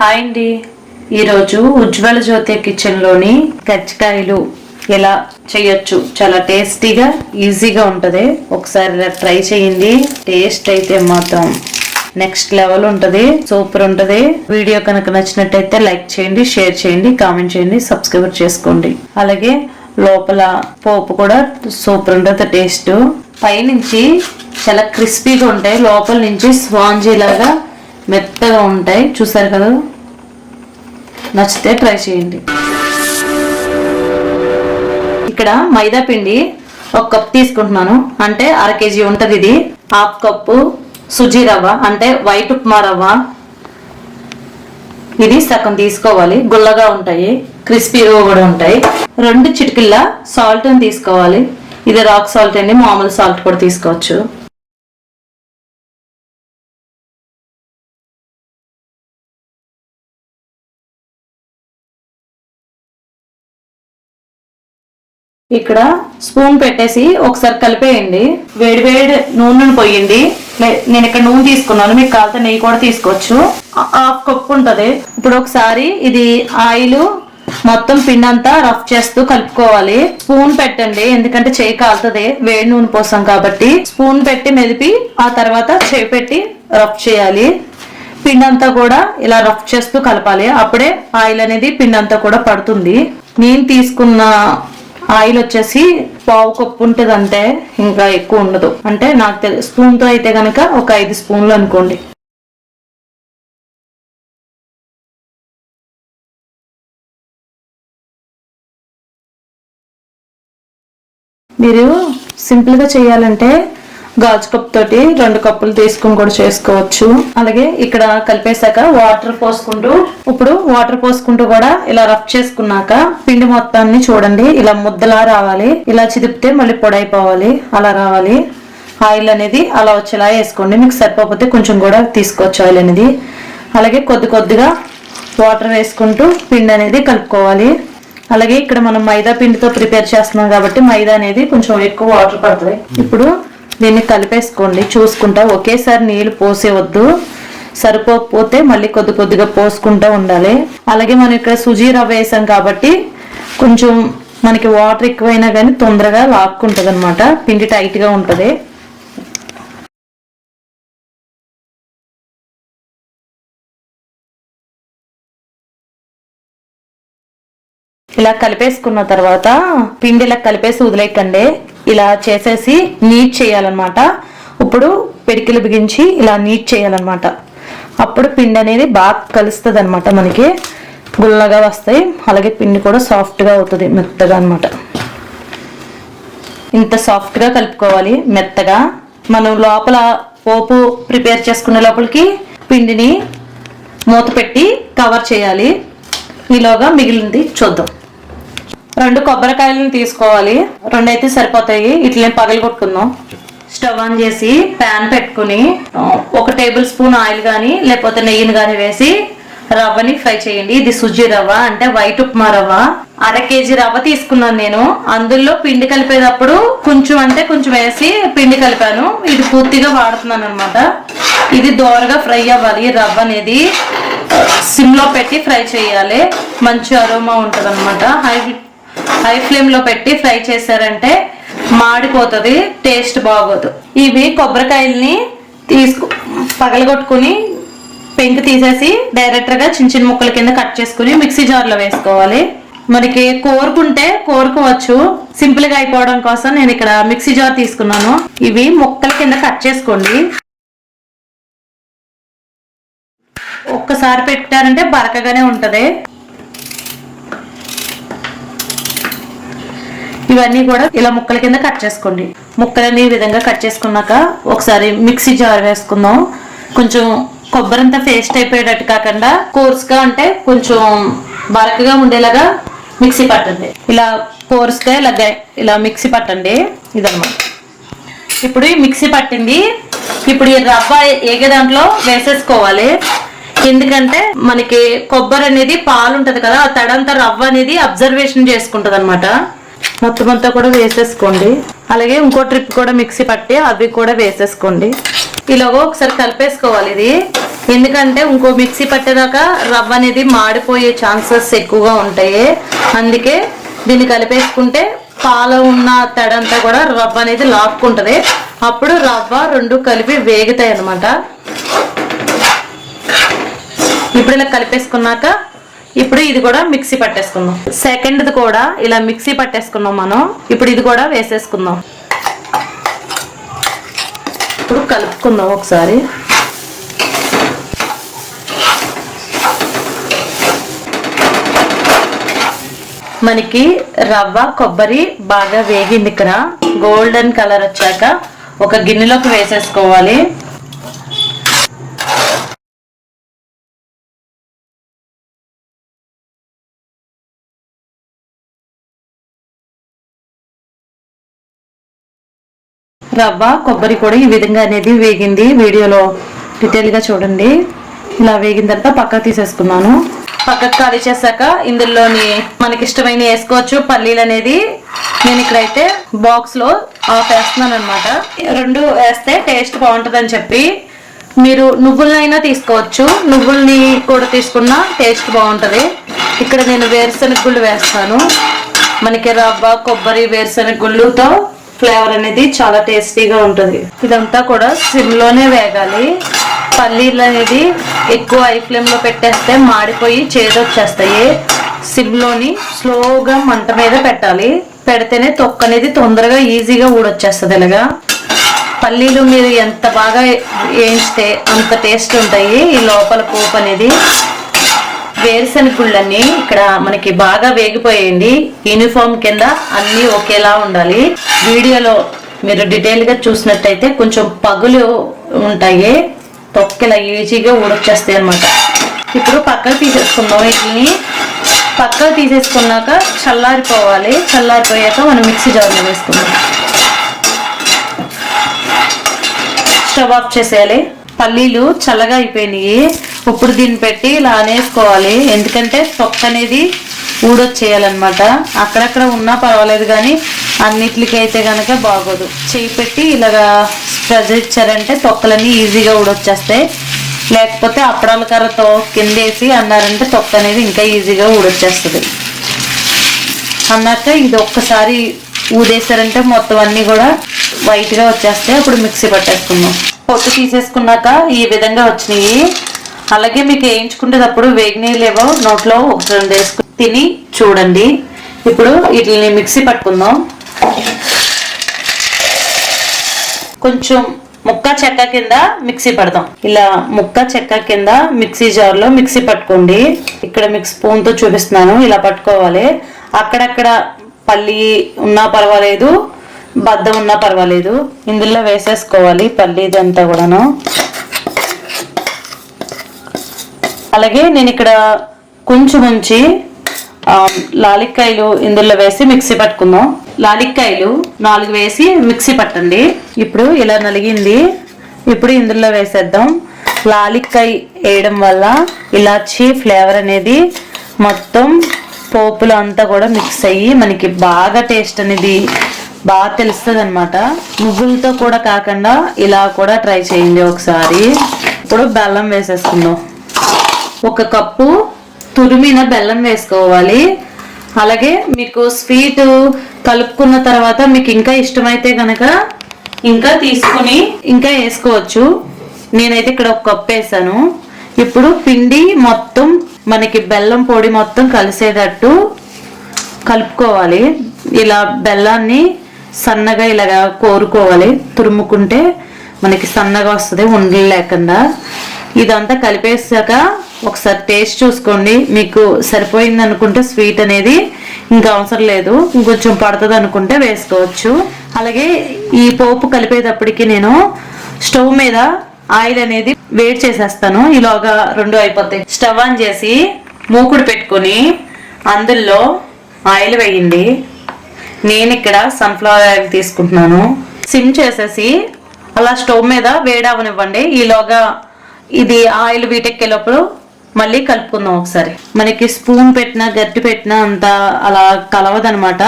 Hi అండి. ఈరోజు ఉజ్వల జ్యోతి కిచెన్లోని కచ్చికాయలు ఎలా చేయొచ్చు? చాలా టేస్టీగా ఈజీగా ఉంటుంది. ఒకసారి ఇలా ట్రై చేయండి. టేస్ట్ అయితే మాత్రం నెక్స్ట్ లెవెల్ ఉంటుంది. సూపర్ ఉంటుంది. వీడియో కనుక నచ్చినట్టయితే లైక్ చేయండి షేర్ చేయండి కామెంట్ చేయండి సబ్స్క్రైబ్ చేసుకోండి. అలాగే లోపల పోపు కూడా సూపర్ ఉంటుంది టేస్ట్. పైనుంచి చాలా క్రిస్పీగా ఉంటాయి. లోపల నుంచి స్వాంజీ లాగా మెత్తగా ఉంటాయి. చూసారు కదా? నచ్చితే ట్రై చేయండి. ఇక్కడ మైదా పిండి ఒక కప్ తీసుకుంటున్నాను. అంటే అర కేజీ ఉంటుంది ఇది. హాఫ్ కప్పు సుజీ రవ్వ అంటే వైట్ ఉప్మా రవ్వ. ఇది సగం తీసుకోవాలి. గుల్లగా ఉంటాయి. క్రిస్పీగా కూడా ఉంటాయి. రెండు చిటికిళ్ళ సాల్ట్ని తీసుకోవాలి. ఇది రాక్ సాల్ట్ అండి. మామూలు సాల్ట్ కూడా తీసుకోవచ్చు. ఇక్కడ స్పూన్ పెట్టేసి ఒకసారి కలిపేయండి. వేడి వేడి నూనెను పోయండి. నేను ఇక్కడ నూనె తీసుకున్నాను. మీకు కావాలంటే నెయ్యి కూడా తీసుకోవచ్చు. ఆ- హాఫ్ కప్ ఉంటుంది. ఇప్పుడు ఒకసారి ఇది ఆయిల్ మొత్తం పిండి అంతా రఫ్ చేస్తూ కలుపుకోవాలి. స్పూన్ పెట్టండి. ఎందుకంటే చేయి కాలుతుంది. వేడి నూనె పోసాం కాబట్టి స్పూన్ పెట్టి మెదిపి ఆ తర్వాత చేయి పెట్టి రఫ్ చేయాలి. పిండి అంతా కూడా ఇలా రఫ్ చేస్తూ కలపాలి. అప్పుడే ఆయిల్ అనేది పిండి అంతా కూడా పడుతుంది. నేను తీసుకున్న ఆయిల్ వచ్చేసి పావు కప్పు ఉంటుంది అంటే ఇంకా ఎక్కువ ఉండదు. అంటే నాకు తెలియదు స్పూన్తో అయితే కనుక ఒక ఐదు స్పూన్లు అనుకోండి. మీరు సింపుల్గా చేయాలంటే గాజు కప్ తోటి రెండు కప్పులు తీసుకుని కూడా చేసుకోవచ్చు. అలాగే ఇక్కడ కలిపేశాక వాటర్ పోసుకుంటూ ఇప్పుడు వాటర్ పోసుకుంటూ కూడా ఇలా రఫ్ చేసుకున్నాక పిండి మొత్తాన్ని చూడండి. ఇలా ముద్దలా రావాలి. ఇలా చిదిపితే మళ్ళీ పొడైపోవాలి. అలా రావాలి. ఆయిల్ అనేది అలా వచ్చేలా వేసుకోండి. మీకు సరిపోతే కొంచెం కూడా తీసుకోవచ్చు ఆయిల్ అనేది. అలాగే కొద్ది కొద్దిగా వాటర్ వేసుకుంటూ పిండి అనేది కలుపుకోవాలి. అలాగే ఇక్కడ మనం మైదా పిండితో ప్రిపేర్ చేస్తున్నాం కాబట్టి మైదా అనేది కొంచెం ఎక్కువ వాటర్ పడుతుంది. ఇప్పుడు దీన్ని కలిపేసుకోండి చూసుకుంటా. ఒకేసారి నీళ్ళు పోసేవద్దు. సరిపోకపోతే మళ్ళీ కొద్ది కొద్దిగా పోసుకుంటూ ఉండాలి. అలాగే మనం ఇక్కడ సుజీ రవ్వ వేసాం కాబట్టి కొంచెం మనకి వాటర్ ఎక్కువైనా కానీ తొందరగా లాక్కుంటుంది అనమాట పిండి టైట్గా ఉంటుంది. ఇలా కలిపేసుకున్న తర్వాత పిండి ఇలా కలిపేసి వదిలేయకండి. ఇలా చేసేసి నీట్ చేయాలన్నమాట. ఇప్పుడు పిడికిలు బిగించి ఇలా నీట్ చేయాలన్నమాట. అప్పుడు పిండి అనేది బాగా కలుస్తుంది అనమాట మనకి. గుల్లగా వస్తాయి. అలాగే పిండి కూడా సాఫ్ట్గా అవుతుంది మెత్తగా అనమాట ఇంత సాఫ్ట్గా కలుపుకోవాలి మెత్తగా. మనం లోపల పోపు ప్రిపేర్ చేసుకునే లోపలికి పిండిని మూత పెట్టి కవర్ చేయాలి. ఈలోగా మిగిలింది చూద్దాం. రెండు కొబ్బరికాయలను తీసుకోవాలి. రెండు అయితే సరిపోతాయి ఇట్లనే పగలగొట్టుకుందాం స్టవ్ ఆన్ చేసి ప్యాన్ పెట్టుకుని ఒక టేబుల్ స్పూన్ ఆయిల్ కానీ లేకపోతే నెయ్యిని కానీ వేసి రవ్వని ఫ్రై చేయండి. ఇది సుజీ రవ్వ అంటే వైట్ ఉప్మా రవ్వ. అర కేజీ రవ్వ తీసుకున్నాను నేను. అందులో పిండి కలిపేటప్పుడు కొంచెం అంటే కొంచెం వేసి పిండి కలిపాను. ఇది పూర్తిగా వాడుతున్నాను అనమాట ఇది దోరగా ఫ్రై అవ్వాలి. రవ్వ అనేది సిమ్లో పెట్టి ఫ్రై చేయాలి. మంచి అరోమా ఉంటుంది అనమాట హై హై ఫ్లేమ్లో పెట్టి ఫ్రై చేశారంటే మాడిపోతుంది టేస్ట్ బాగోదు. ఇవి కొబ్బరికాయల్ని తీసుకు పగలగొట్టుకుని పెంకు తీసేసి డైరెక్ట్గా చిన్న చిన్న ముక్కల కింద కట్ చేసుకుని మిక్సీ జార్లో వేసుకోవాలి. మనకి కోరుకుంటే కోరుకోవచ్చు. సింపుల్గా అయిపోవడం కోసం నేను ఇక్కడ మిక్సీ జార్ తీసుకున్నాను. ఇవి ముక్కల కింద కట్ చేసుకోండి. ఒక్కసారి పెట్టారంటే బరకగానే ఉంటుంది. ఇవన్నీ కూడా ఇలా ముక్కల కింద కట్ చేసుకోండి. ముక్కలని ఈ విధంగా కట్ చేసుకున్నాక ఒకసారి మిక్సీ జార్ వేసుకుందాం. కొంచెం కొబ్బరి అంతా పేస్ట్ అయిపోయేటట్టు కాకుండా కోర్స్గా అంటే కొంచెం బరకగా ఉండేలాగా మిక్సీ పట్టండి. ఇలా కోర్స్గా ఇలా ఇలా మిక్సీ పట్టండి. ఇదన్నమాట. ఇప్పుడు ఈ మిక్సీ పట్టింది. ఇప్పుడు ఈ రవ్వ ఏగే దాంట్లో వేసేసుకోవాలి. ఎందుకంటే మనకి కొబ్బరి అనేది పాలు ఉంటది కదా ఆ తడంతా రవ్వ అనేది అబ్జర్వేషన్ చేసుకుంటది అనమాట మొత్తం అంతా కూడా వేసేసుకోండి. అలాగే ఇంకో ట్రిప్ కూడా మిక్సీ పట్టి అవి కూడా వేసేసుకోండి. ఇలాగో ఒకసారి కలిపేసుకోవాలి ఇది. ఎందుకంటే ఇంకో మిక్సీ పట్టేదాకా రవ్వ అనేది మాడిపోయే ఛాన్సెస్ ఎక్కువగా ఉంటాయి. అందుకే దీన్ని కలిపేసుకుంటే పాలు ఉన్న తడంతా కూడా రవ్వ అనేది లాక్కుంటుంది. అప్పుడు రవ్వ రెండు కలిపి వేగుతాయి అన్నమాట ఇప్పుడు ఇలా కలిపేసుకున్నాక ఇప్పుడు ఇది కూడా మిక్సీ పట్టేసుకుందాం. సెకండ్ది కూడా ఇలా మిక్సీ పట్టేసుకున్నాం మనం. ఇప్పుడు ఇది కూడా వేసేసుకుందాం. ఇప్పుడు కలుపుకుందాం ఒకసారి. మనకి రవ్వ కొబ్బరి బాగా వేగింది ఇక్కడ గోల్డెన్ కలర్ వచ్చాక ఒక గిన్నెలోకి వేసేసుకోవాలి. రవ్వ కొబ్బరి కూడా ఈ విధంగా అనేది వేగింది. వీడియోలో డీటెయిల్గా చూడండి. ఇలా వేగిన తర్వాత పక్కకు తీసేసుకున్నాను. పక్కకు ఖాళీ చేశాక ఇందులోని మనకి ఇష్టమైన వేసుకోవచ్చు. పల్లీలు అనేది నేను ఇక్కడైతే బాక్స్లో ఆఫ్ వేస్తున్నాను అనమాట రెండు వేస్తే టేస్ట్ బాగుంటుందని చెప్పి మీరు నువ్వులనైనా తీసుకోవచ్చు. నువ్వుల్ని కూడా తీసుకున్నా టేస్ట్ బాగుంటుంది. ఇక్కడ నేను వేరుశనగ గుళ్ళు వేస్తాను. మనకి రవ్వ కొబ్బరి వేరుశనగ గుళ్ళుతో ఫ్లేవర్ అనేది చాలా టేస్టీగా ఉంటుంది. ఇదంతా కూడా సిమ్లోనే వేగాలి. పల్లీలు అనేది ఎక్కువ హై ఫ్లేమ్లో పెట్టేస్తే మాడిపోయి చేదొచ్చేస్తాయి. సిమ్లోని స్లోగా మంట మీద పెట్టాలి. పెడితేనే తొక్క అనేది తొందరగా ఈజీగా ఊడొచ్చేస్తుంది ఇలాగా. పల్లీలు మీరు ఎంత బాగా వేయిస్తే అంత టేస్ట్ ఉంటాయి. ఈ లోపల పోపు అనేది వేరుశెనగ గుళ్ళన్నీ ఇక్కడ మనకి బాగా వేగిపోయింది యూనిఫామ్ కింద అన్నీ ఒకేలా ఉండాలి. వీడియోలో మీరు డీటెయిల్గా చూసినట్టయితే కొంచెం పగులు ఉంటాయి. తొక్కెలా ఈజీగా ఊడొచ్చేస్తాయి అనమాట ఇప్పుడు పక్కకు తీసేసుకుందాం. వీటిని పక్కకు తీసేసుకున్నాక చల్లారిపోవాలి. చల్లారిపోయాక మనం మిక్సీ జార్లో వేసుకుందాం. స్టవ్ ఆఫ్ చేసేయాలి. పల్లీలు చల్లగా అయిపోయినాయి. ఇప్పుడు దీన్ని పెట్టి ఇలా అనేసుకోవాలి. ఎందుకంటే తొక్క అనేది ఊడొచ్చేయాలన్నమాట. అక్కడక్కడ ఉన్నా పర్వాలేదు కానీ అన్నిటికి కనుక బాగోదు. చేయి పెట్టి ఇలాగా స్ప్రెడ్ ఇచ్చారంటే తొక్కలన్నీ ఈజీగా ఊడొచ్చేస్తాయి. లేకపోతే అప్పడాల కర్రతో కిందేసి అన్నారంటే తొక్క అనేది ఇంకా ఈజీగా ఊడొచ్చేస్తుంది. అన్నాక ఇది ఒక్కసారి ఊదేశారంటే మొత్తం అన్నీ కూడా వైట్గా వచ్చేస్తాయి. అప్పుడు మిక్సీ పట్టేసుకుందాం. పొట్టు తీసేసుకున్నాక ఈ విధంగా వచ్చినాయి. అలాగే మీకు వేయించుకునేటప్పుడు వేగినీళ్ళు లేవో నోట్లో ఒక రెండు వేసుకుని తిని చూడండి. ఇప్పుడు వీటిని మిక్సీ పట్టుకుందాం. కొంచెం ముక్క చెక్క కింద మిక్సీ పడదాం ఇలా ముక్క చెక్క కింద మిక్సీ జార్లో మిక్సీ పట్టుకోండి. ఇక్కడ మీకు స్పూన్తో చూపిస్తున్నాను ఇలా పట్టుకోవాలి. అక్కడక్కడ పల్లి ఉన్నా పర్వాలేదు బద్దం ఉన్నా పర్వాలేదు. ఇందులో వేసేసుకోవాలి పల్లి ఇదంతా కూడాను. అలాగే నేను ఇక్కడ కొంచెం ఉంచి లాలిక్కాయలు ఇందులో వేసి మిక్సీ పట్టుకుందాం. లాలిక్కాయలు నాలుగు వేసి మిక్సీ పట్టండి. ఇప్పుడు ఇలా నలిగింది. ఇప్పుడు ఇందులో వేసేద్దాం. లాలిక్కాయ వేయడం వల్ల ఇలాచి ఫ్లేవర్ అనేది మొత్తం పోపులు అంతా కూడా మిక్స్ అయ్యి మనకి బాగా టేస్ట్ అనేది బాగా తెలుస్తుంది అనమాట నువ్వులతో కూడా కాకుండా ఇలా కూడా ట్రై చేయండి ఒకసారి. ఇప్పుడు బెల్లం వేసేసుకుందాం. ఒక కప్పు తురిమిన బెల్లం వేసుకోవాలి. అలాగే మీకు స్వీట్ కలుపుకున్న తర్వాత మీకు ఇంకా ఇష్టమైతే గనక ఇంకా తీసుకుని ఇంకా వేసుకోవచ్చు. నేనైతే ఇక్కడ ఒక కప్పు వేసాను. ఇప్పుడు పిండి మొత్తం మనకి బెల్లం పొడి మొత్తం కలిసేటట్టు కలుపుకోవాలి. ఇలా బెల్లాన్ని సన్నగా ఇలాగా కోరుకోవాలి. తురుముకుంటే మనకి సన్నగా వస్తుంది ఉండలు లేకుండా ఇదంతా కలిపేసాక ఒకసారి టేస్ట్ చూసుకోండి. మీకు సరిపోయింది అనుకుంటే స్వీట్ అనేది ఇంకా అవసరం లేదు. ఇంకొంచెం పడుతుంది అనుకుంటే వేసుకోవచ్చు. అలాగే ఈ పోపు కలిపేటప్పటికి నేను స్టవ్ మీద ఆయిల్ అనేది వేడి చేసేస్తాను. ఈలోగా రెండు అయిపోతాయి. స్టవ్ ఆన్ చేసి మూకుడు పెట్టుకొని అందులో ఆయిల్ వేయండి. నేను ఇక్కడ సన్ఫ్లవర్ ఆయిల్ తీసుకుంటున్నాను. సిమ్ చేసేసి అలా స్టవ్ మీద వేడవనివ్వండి ఈలోగా ఇది ఆయిల్ వీటెక్కేటప్పుడు మళ్ళీ కలుపుకుందాం ఒకసారి. మనకి స్పూన్ పెట్టినా గట్టి పెట్టినా అంత అలా కలవదనమాట.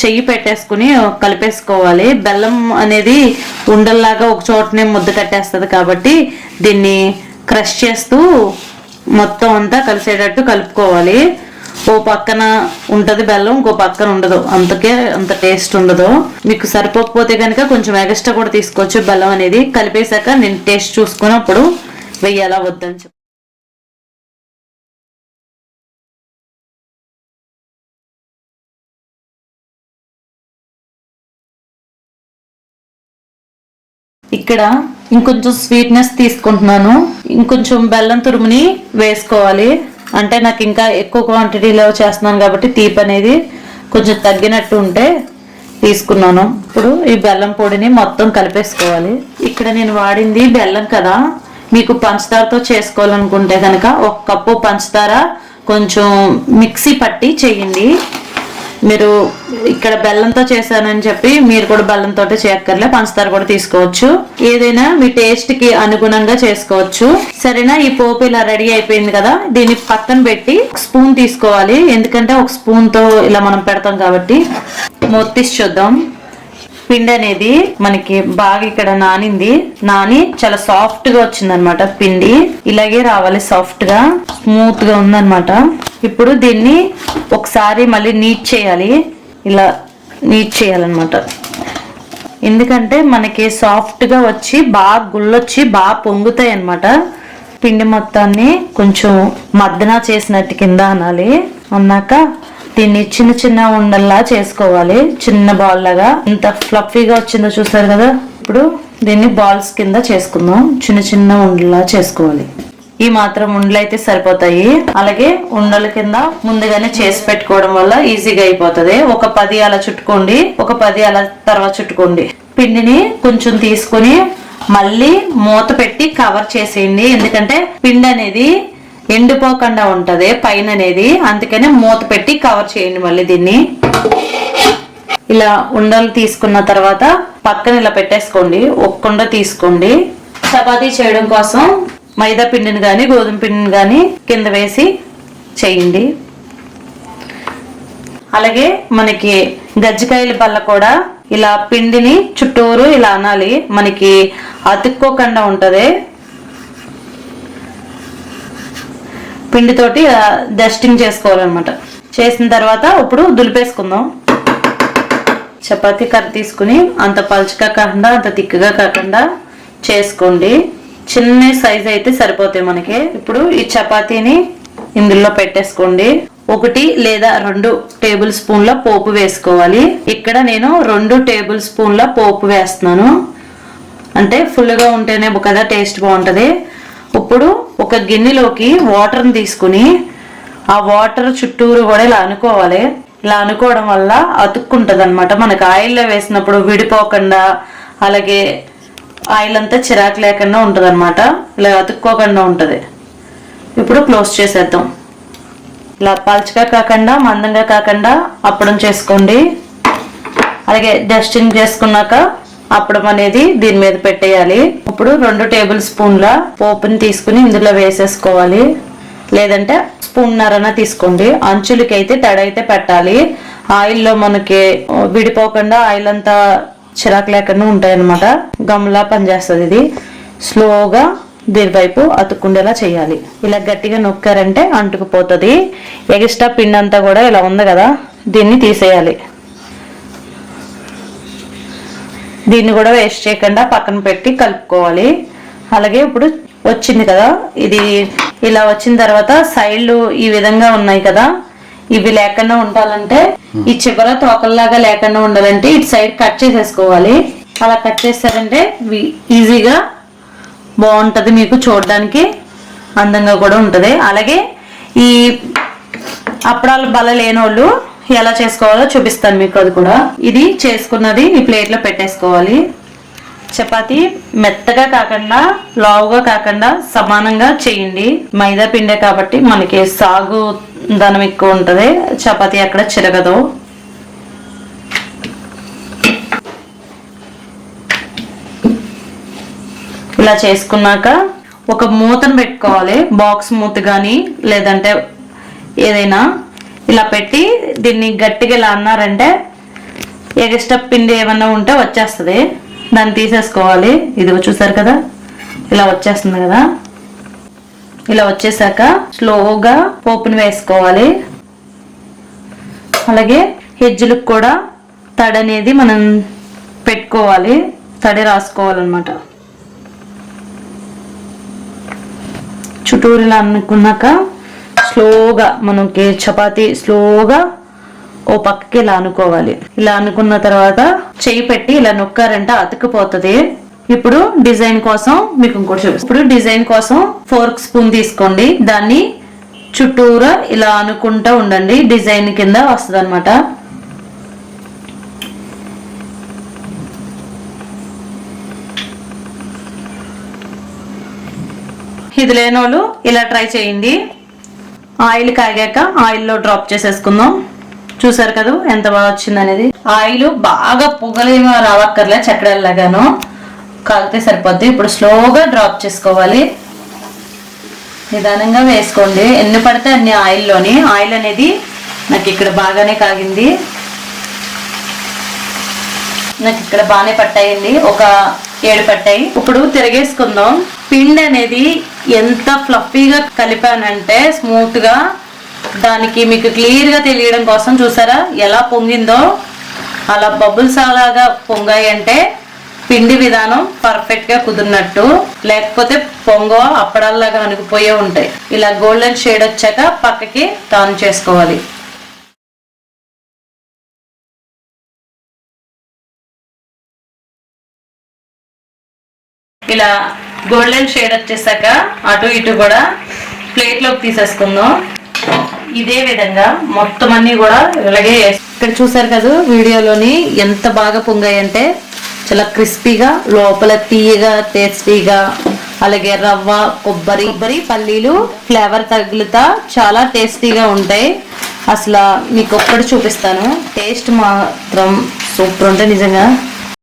చెయ్యి పెట్టేసుకుని కలిపేసుకోవాలి. బెల్లం అనేది ఉండల్లాగా ఒక చోటనే ముద్ద కట్టేస్తుంది కాబట్టి దీన్ని క్రష్ చేస్తూ మొత్తం అంతా కలిసేటట్టు కలుపుకోవాలి. ఓ పక్కన ఉంటుంది బెల్లం ఇంకో పక్కన ఉండదు. అంతకే అంత టేస్ట్ ఉండదు. మీకు సరిపోకపోతే కనుక కొంచెం ఎగస్ట్రా కూడా తీసుకోవచ్చు బెల్లం అనేది. కలిపేశాక నేను టేస్ట్ చూసుకున్నప్పుడు వెయ్యాలా వద్దని చెప్పి. ఇక్కడ ఇంకొంచెం స్వీట్నెస్ తీసుకుంటున్నాను. ఇంకొంచెం బెల్లం తురుముని వేసుకోవాలి. అంటే నాకు ఇంకా ఎక్కువ క్వాంటిటీలో చేస్తున్నాను కాబట్టి తీపి అనేది కొంచెం తగ్గినట్టు ఉంటే తీసుకున్నాను. ఇప్పుడు ఈ బెల్లం పొడిని మొత్తం కలిపేసుకోవాలి. ఇక్కడ నేను వాడింది బెల్లం కదా. మీకు పంచదారతో చేసుకోవాలనుకుంటే కనుక ఒక కప్పు పంచదార కొంచెం మిక్సీ పట్టి చేయండి. మీరు ఇక్కడ బెల్లంతో చేశానని చెప్పి మీరు కూడా బెల్లంతో చేయక్కర్లే పంచదార కూడా తీసుకోవచ్చు. ఏదైనా మీ టేస్ట్కి అనుగుణంగా చేసుకోవచ్చు. సరేనా? ఈ పోపు ఇలా రెడీ అయిపోయింది కదా దీన్ని పక్కన పెట్టి స్పూన్ తీసుకోవాలి. ఎందుకంటే ఒక స్పూన్తో ఇలా మనం పెడతాం కాబట్టి. మొత్తిసి చూద్దాం. పిండి అనేది మనకి బాగా ఇక్కడ నానింది. నాని చాలా సాఫ్ట్గా వచ్చింది అనమాట పిండి. ఇలాగే రావాలి సాఫ్ట్గా. స్మూత్గా ఉందన్నమాట ఇప్పుడు దీన్ని ఒకసారి మళ్ళీ నీట్ చేయాలి. ఇలా నీట్ చేయాలన్నమాట. ఎందుకంటే మనకి సాఫ్ట్గా వచ్చి బాగా గుళ్ళొచ్చి బాగా పొంగుతాయి అన్నమాట పిండి మొత్తాన్ని కొంచెం మద్దన చేసినట్టు కింద అనాలి. అన్నాక దీన్ని చిన్న చిన్న ఉండల్లా చేసుకోవాలి. చిన్న బాల్ లాగా. ఇంత ఫ్లఫీగా వచ్చిందో చూసారు కదా? ఇప్పుడు దీన్ని బాల్స్ కింద చేసుకుందాం. చిన్న చిన్న ఉండలా చేసుకోవాలి. ఈ మాత్రం ఉండలు అయితే సరిపోతాయి. అలాగే ఉండల కింద ముందుగానే చేసి పెట్టుకోవడం వల్ల ఈజీగా అయిపోతుంది. ఒక పది అలా చుట్టుకోండి. ఒక పది అలా తర్వాత చుట్టుకోండి. పిండిని కొంచెం తీసుకొని మళ్ళీ మూత పెట్టి కవర్ చేసేయండి. ఎందుకంటే పిండి అనేది ఎండిపోకుండా ఉంటది పైన అనేది. అందుకనే మూత పెట్టి కవర్ చేయండి మళ్ళీ దీన్ని. ఇలా ఉండలు తీసుకున్న తర్వాత పక్కన ఇలా పెట్టేసుకోండి. ఒక తీసుకోండి. చపాతీ చేయడం కోసం మైదా పిండిని కానీ గోధుమ పిండిని కానీ కింద వేసి చేయండి. అలాగే మనకి గజ్జికాయల బల్ల కూడా ఇలా పిండిని చుట్టూరు ఇలా అనాలి. మనకి అతుక్కోకుండా ఉంటది. పిండితోటి డస్టింగ్ చేసుకోవాలన్నమాట. చేసిన తర్వాత ఇప్పుడు దులిపేసుకుందాం. చపాతీ కర్ర తీసుకుని అంత పలుచగా కాకుండా అంత తిక్కగా కాకుండా చేసుకోండి. చిన్న సైజ్ అయితే సరిపోతాయి మనకి. ఇప్పుడు ఈ చపాతీని ఇందులో పెట్టేసుకోండి. ఒకటి లేదా రెండు టేబుల్ స్పూన్ల పోపు వేసుకోవాలి. ఇక్కడ నేను రెండు టేబుల్ స్పూన్ల పోపు వేస్తున్నాను. అంటే ఫుల్గా ఉంటేనే కదా టేస్ట్ బాగుంటుంది. ఇప్పుడు ఒక గిన్నెలోకి వాటర్ని తీసుకుని ఆ వాటర్ చుట్టూరు కూడా ఇలా అనుకోవాలి. ఇలా అనుకోవడం వల్ల అతుక్కుంటుంది అనమాట మనకు ఆయిల్లో వేసినప్పుడు విడిపోకుండా అలాగే ఆయిల్ అంతా చిరాకు లేకుండా ఉంటుంది అనమాట ఇలా అతుక్కోకుండా ఉంటుంది. ఇప్పుడు క్లోజ్ చేసేద్దాం. ఇలా పల్చగా కాకుండా మందంగా కాకుండా అప్పడం చేసుకోండి. అలాగే డస్టింగ్ చేసుకున్నాక అప్పడం అనేది దీని మీద పెట్టేయాలి. ఇప్పుడు రెండు టేబుల్ స్పూన్ల పోపుని తీసుకుని ఇందులో వేసేసుకోవాలి. లేదంటే స్పూన్ నరన తీసుకోండి. అంచులకి అయితే తడ అయితే పెట్టాలి. ఆయిల్లో మనకి విడిపోకుండా ఆయిల్ అంతా చిరాకు లేకుండా ఉంటాయి అనమాట గమ్లా పనిచేస్తుంది ఇది. స్లోగా దీనివైపు అతుక్కుండేలా చేయాలి. ఇలా గట్టిగా నొక్కారంటే అంటుకుపోతుంది. ఎగిస్ట్రా పిండి అంతా కూడా ఇలా ఉంది కదా దీన్ని తీసేయాలి. దీన్ని కూడా వేస్ట్ చేయకుండా పక్కన పెట్టి కలుపుకోవాలి. అలాగే ఇప్పుడు వచ్చింది కదా ఇది ఇలా వచ్చిన తర్వాత సైడ్లు ఈ విధంగా ఉన్నాయి కదా ఇవి లేకుండా ఉండాలంటే ఈ చివర తోకల్లాగా లేకుండా ఉండాలంటే ఇటు సైడ్ కట్ చేసేసుకోవాలి. అలా కట్ చేస్తారంటే ఈజీగా బాగుంటది మీకు చూడడానికి అందంగా కూడా ఉంటది. అలాగే ఈ అప్పడాలు బల లేనోళ్ళు ఎలా చేసుకోవాలో చూపిస్తాను మీకు అది కూడా. ఇది చేసుకున్నది ఈ ప్లేట్లో పెట్టేసుకోవాలి. చపాతి మెత్తగా కాకుండా లావుగా కాకుండా సమానంగా చేయండి. మైదా పిండే కాబట్టి మనకి సాగు ధనం ఎక్కువ ఉంటుంది. చపాతి అక్కడ చిరగదు. ఇలా చేసుకున్నాక ఒక మూతను పెట్టుకోవాలి. బాక్స్ మూత కానీ లేదంటే ఏదైనా ఇలా పెట్టి దీన్ని గట్టిగా ఇలా అన్నారంటే ఎగస్ట్రా పిండి ఏమన్నా ఉంటే వచ్చేస్తుంది. దాన్ని తీసేసుకోవాలి. ఇది చూసారు కదా? ఇలా వచ్చేస్తుంది కదా? ఇలా వచ్చేసాక స్లోగా పోపుని వేసుకోవాలి. అలాగే హెజ్జులకు కూడా తడి అనేది మనం పెట్టుకోవాలి. తడి రాసుకోవాలన్నమాట. చుట్టూరు ఇలా అనుకున్నాక స్లోగా మనకి చపాతీ స్లోగా ఓ పక్కకి ఇలా అనుకోవాలి. ఇలా అనుకున్న తర్వాత చేయి పెట్టి ఇలా నొక్కారంటే అతుక్కుపోతుంది. ఇప్పుడు డిజైన్ కోసం మీకు ఇంకోటి చూపిస్తాను ఇప్పుడు డిజైన్ కోసం ఫోర్క్ స్పూన్ తీసుకోండి. దాన్ని చుట్టూరా ఇలా అనుకుంటా ఉండండి. డిజైన్ కింద వస్తుంది అనమాట ఇది లేని వాళ్ళు ఇలా ట్రై చేయండి. ఆయిల్ కాగాక ఆయిల్లో డ్రాప్ చేసేసుకుందాం. చూసారు కదా ఎంత బాగా వచ్చింది అనేది ఆయిల్ బాగా పొగలేమో రావక్కర్లే చక్కడల్లాగాను కాలితే సరిపోద్ది. ఇప్పుడు స్లోగా డ్రాప్ చేసుకోవాలి. నిదానంగా వేసుకోండి. ఎన్ని పడితే అన్ని ఆయిల్లోని. ఆయిల్ అనేది నాకు ఇక్కడ బాగానే కాగింది. నాకు ఇక్కడ బాగానే పట్టాయండి ఒక ఏడు పట్టాయి. ఇప్పుడు తిరగేసుకుందాం. పిండి అనేది ఎంత ఫ్లఫీగా కలిపానంటే స్మూత్గా దానికి మీకు క్లియర్గా తెలియడం కోసం చూసారా? ఎలా పొంగిందో? అలా బబుల్స్ అలాగా పొంగాయి అంటే పిండి విధానం పర్ఫెక్ట్గా కుదిరినట్టు. లేకపోతే పొంగ అప్పడాల్లాగా అణుకుపోయే ఉంటాయి. ఇలా గోల్డెన్ షేడ్ వచ్చాక పక్కకి టర్న్ చేసుకోవాలి. ఇలా గోల్డెన్ షేడ్ వచ్చేసాక అటు ఇటు కూడా ప్లేట్లోకి తీసేసుకుందాం. ఇదే విధంగా మొత్తం అన్ని కూడా ఇలాగే ఇక్కడ చూసారు కదా వీడియోలోని ఎంత బాగా పొంగాయంటే చాలా క్రిస్పీగా లోపల తీయగా టేస్టీగా అలాగే రవ్వ కొబ్బరి కొబ్బరి పల్లీలు ఫ్లేవర్ తగులుతా చాలా టేస్టీగా ఉంటాయి. అసలు మీకు ఒక్కటి చూపిస్తాను. టేస్ట్ మాత్రం సూపర్ ఉంటాయి నిజంగా.